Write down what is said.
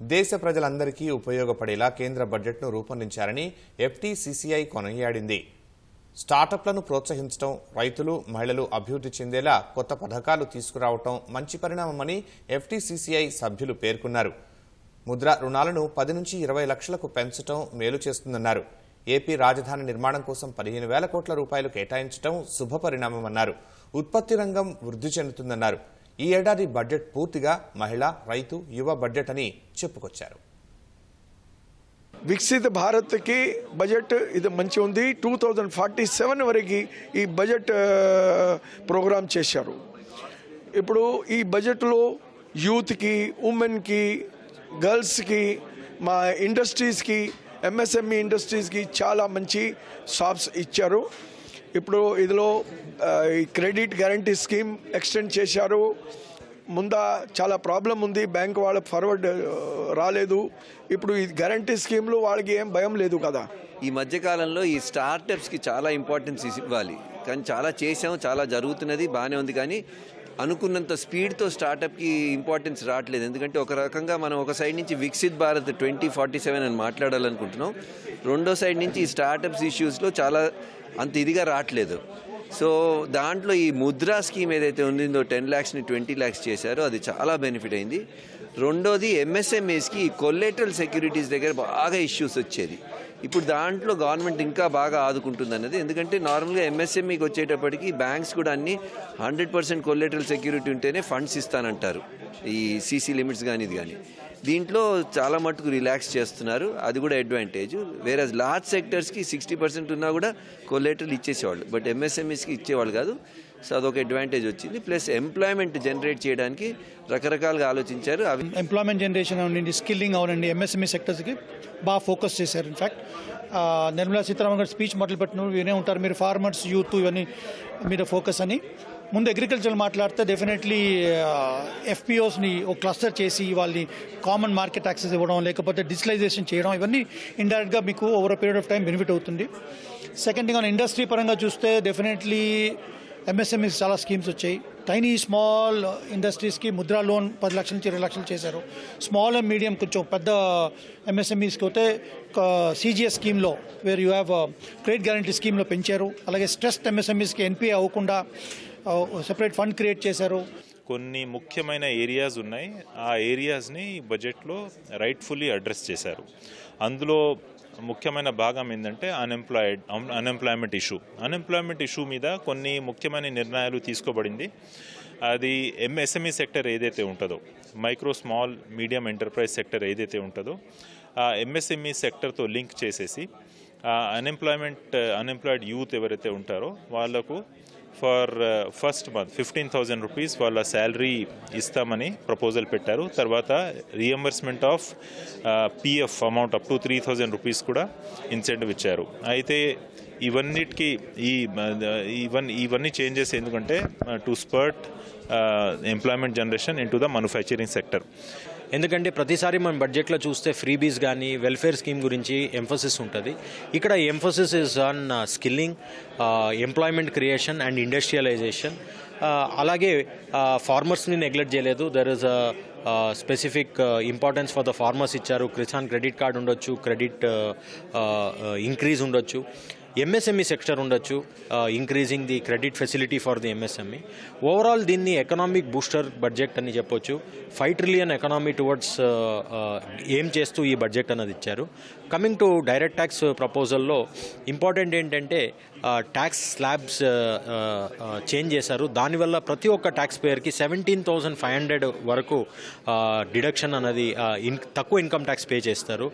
దేశ ప్రజలందరికీ ఉపయోగపడేలా కేంద్ర బడ్జెట్ను రూపొందించారని ఎఫ్టీసీసీఐ కొనియాడింది. స్టార్టప్లను ప్రోత్సహించడం రైతులు మహిళలు అభివృద్ధి చెందేలా కొత్త పథకాలు తీసుకురావటం మంచి పరిణామమని ఎఫ్టీసీసీఐ సభ్యులు పేర్కొన్నారు. ముద్ర రుణాలను పది నుంచి ఇరవై లక్షలకు పెంచడం మేలు చేస్తుందన్నారు. ఏపీ రాజధాని నిర్మాణం కోసం పదిహేను వేల కోట్ల రూపాయలు కేటాయించడం శుభపరిణామమన్నారు. ఉత్పత్తి రంగం వృద్ధి చెందుతుందన్నారు. ఈ ఏడాది బడ్జెట్ పూర్తిగా మహిళ రైతు యువ బడ్జెట్ అని చెప్పుకొచ్చారు. వికసిత భారత్కి బడ్జెట్ ఇది మంచి ఉంది. టూ థౌజండ్ ఫార్టీ సెవెన్ వరకు ఈ బడ్జెట్ ప్రోగ్రామ్ చేశారు. ఇప్పుడు ఈ బడ్జెట్లో యూత్కి ఉమెన్కి గర్ల్స్కి మా ఇండస్ట్రీస్కి ఎంఎస్ఎంఈ ఇండస్ట్రీస్కి చాలా మంచి షాప్స్ ఇచ్చారు. ఇప్పుడు ఇందులో ఈ క్రెడిట్ గ్యారంటీ స్కీమ్ ఎక్స్టెండ్ చేశారు. ముందా చాలా ప్రాబ్లం ఉంది బ్యాంక్ వాళ్ళకి ఫార్వర్డ్ రాలేదు. ఇప్పుడు ఈ గ్యారంటీ స్కీమ్లో వాళ్ళకి ఏం భయం లేదు కదా. ఈ మధ్యకాలంలో ఈ స్టార్టప్స్కి చాలా ఇంపార్టెన్స్ ఇవ్వాలి. కానీ చాలా చేసాం చాలా జరుగుతున్నది బాగానే ఉంది. కానీ అనుకున్నంత స్పీడ్తో స్టార్టప్కి ఇంపార్టెన్స్ రావట్లేదు. ఎందుకంటే ఒక రకంగా మనం ఒక సైడ్ నుంచి Viksit Bharat twenty forty seven అని మాట్లాడాలనుకుంటున్నాం. రెండో సైడ్ నుంచి ఈ స్టార్టప్స్ ఇష్యూస్లో చాలా అంత ఇదిగా రావట్లేదు. సో దాంట్లో ఈ ముద్రా స్కీమ్ ఏదైతే ఉందో టెన్ ల్యాక్స్ని ట్వంటీ ల్యాక్స్ చేశారో అది చాలా బెనిఫిట్ అయింది. రెండోది ఎంఎస్ఎంఏస్కి కొల్లెటరల్ సెక్యూరిటీస్ దగ్గర బాగా ఇష్యూస్ వచ్చేది. ఇప్పుడు దాంట్లో గవర్నమెంట్ ఇంకా బాగా ఆదుకుంటుంది అన్నది ఎందుకంటే నార్మల్గా ఎంఎస్ఎంఈకి వచ్చేటప్పటికి బ్యాంక్స్ కూడా అన్ని హండ్రెడ్ పర్సెంట్ కొల్లెటరల్ సెక్యూరిటీ ఉంటేనే ఫండ్స్ ఇస్తానంటారు. ఈ సీసీ లిమిట్స్ కానీ ఇది కానీ దీంట్లో చాలా మటుకు రిలాక్స్ చేస్తున్నారు. అది కూడా అడ్వాంటేజ్. వేరే లార్జ్ సెక్టర్స్కి సిక్స్టీ పర్సెంట్ ఉన్నా కూడా కొల్లెటరల్ ఇచ్చేసేవాళ్ళు. బట్ ఎంఎస్ఎంఈస్కి ఇచ్చేవాళ్ళు కాదు. సో అదొక అడ్వాంటేజ్ వచ్చింది. ప్లస్ ఎంప్లాయ్మెంట్ జనరేట్ చేయడానికి రకరకాలుగా ఆలోచించారు. అవి ఎంప్లాయ్మెంట్ జనరేషన్ అవనండి స్కిల్లింగ్ అవునండి ఎంఎస్ఎంఈ సెక్టర్స్కి బాగా ఫోకస్ చేశారు. ఇన్ఫ్యాక్ట్ నిర్మలా సీతారామన్ గారు స్పీచ్ మొదలుపెట్టిన వినే ఉంటారు మీరు ఫార్మర్స్ యూత్ ఇవన్నీ మీద ఫోకస్ అని. ముందు అగ్రికల్చర్ మాట్లాడితే డెఫినెట్లీ ఎఫ్పిఓస్ని ఒక క్లస్టర్ చేసి వాళ్ళని కామన్ మార్కెట్ యాక్సెస్ ఇవ్వడం లేకపోతే డిజిటలైజేషన్ చేయడం ఇవన్నీ ఇండైరెక్ట్గా మీకు over period of time benefit అవుతుంది. సెకండ్ థింగ్ ఇండస్ట్రీ పరంగా చూస్తే డెఫినెట్లీ ఎంఎస్ఎంఈస్ చాలా స్కీమ్స్ వచ్చాయి. టైనీ స్మాల్ ఇండస్ట్రీస్కి ముద్రా లోన్ పది లక్షల నుంచి ఇరవై లక్షలు చేశారు. స్మాల్ అండ్ మీడియం కొంచెం పెద్ద ఎంఎస్ఎంఈస్కి అయితే సిజిఎస్ స్కీమ్లో where you have credit guarantee స్కీమ్లో పెంచారు. అలాగే స్ట్రెస్డ్ ఎంఎస్ఎంఈస్కి ఎన్పిఏ అవ్వకుండా సెపరేట్ ఫండ్ క్రియేట్ చేశారు. కొన్ని ముఖ్యమైన ఏరియాస్ ఉన్నాయి. ఆ ఏరియాస్ని బడ్జెట్లో రైట్ఫుల్లీ అడ్రస్ చేశారు. అందులో ముఖ్యమైన భాగం ఏంటంటే unemployed unemployment issue unemployment issue మీద కొన్ని ముఖ్యమైన నిర్ణయాలు తీసుకోబడింది. అది ఎంఎస్ఎంఈ సెక్టర్ ఏదైతే ఉంటుందో micro small medium enterprise sector ఏదైతే ఉంటుందో ఆ ఎంఎస్ఎంఈ సెక్టర్తో లింక్ చేసేసి అన్ఎంప్లాయ్మెంట్ అన్ఎంప్లాయిడ్ యూత్ ఎవరైతే ఉంటారో వాళ్ళకు for first month fifteen thousand rupees వాళ్ళ శాలరీ ఇస్తామని ప్రపోజల్ పెట్టారు. తర్వాత reimbursement of PF amount up to three thousand rupees కూడా ఇన్సెంటివ్ ఇచ్చారు. అయితే ఇవన్నిటికి ఈ ఇవన్నీ ఇవన్నీ చేంజెస్ ఎందుకంటే to spurt employment generation into the manufacturing sector ఎందుకంటే ప్రతిసారి మనం బడ్జెట్లో చూస్తే ఫ్రీబీస్ కానీ వెల్ఫేర్ స్కీమ్ గురించి ఎంఫోసిస్ ఉంటుంది. ఇక్కడ emphasis is on skilling employment creation and industrialisation అలాగే uh, ఫార్మర్స్ని నెగ్లెక్ట్ చేయలేదు. There is specific importance for the farmers ఇచ్చారు. కిసాన్ క్రెడిట్ కార్డ్ ఉండొచ్చు క్రెడిట్ ఇంక్రీజ్ uh, uh, ఉండొచ్చు. ఎంఎస్ఎంఈ సెక్టర్ ఉండొచ్చు increasing the credit facility for the MSME overall దీన్ని economic booster budget అని చెప్పొచ్చు. ఫైవ్ ట్రిలియన్ ఎకనామీ టువర్డ్స్ ఏం చేస్తూ ఈ బడ్జెట్ అన్నది ఇచ్చారు. కమింగ్ టు డైరెక్ట్ ట్యాక్స్ ప్రపోజల్లో ఇంపార్టెంట్ ఏంటంటే ట్యాక్స్ స్లాబ్స్ చేంజ్ చేశారు. దానివల్ల ప్రతి ఒక్క ట్యాక్స్ పేయర్కి సెవెంటీన్ థౌసండ్ ఫైవ్ హండ్రెడ్ వరకు డిడక్షన్ అన్నది ఇన్ తక్కువ ఇన్కమ్ ట్యాక్స్ పే చేస్తారు.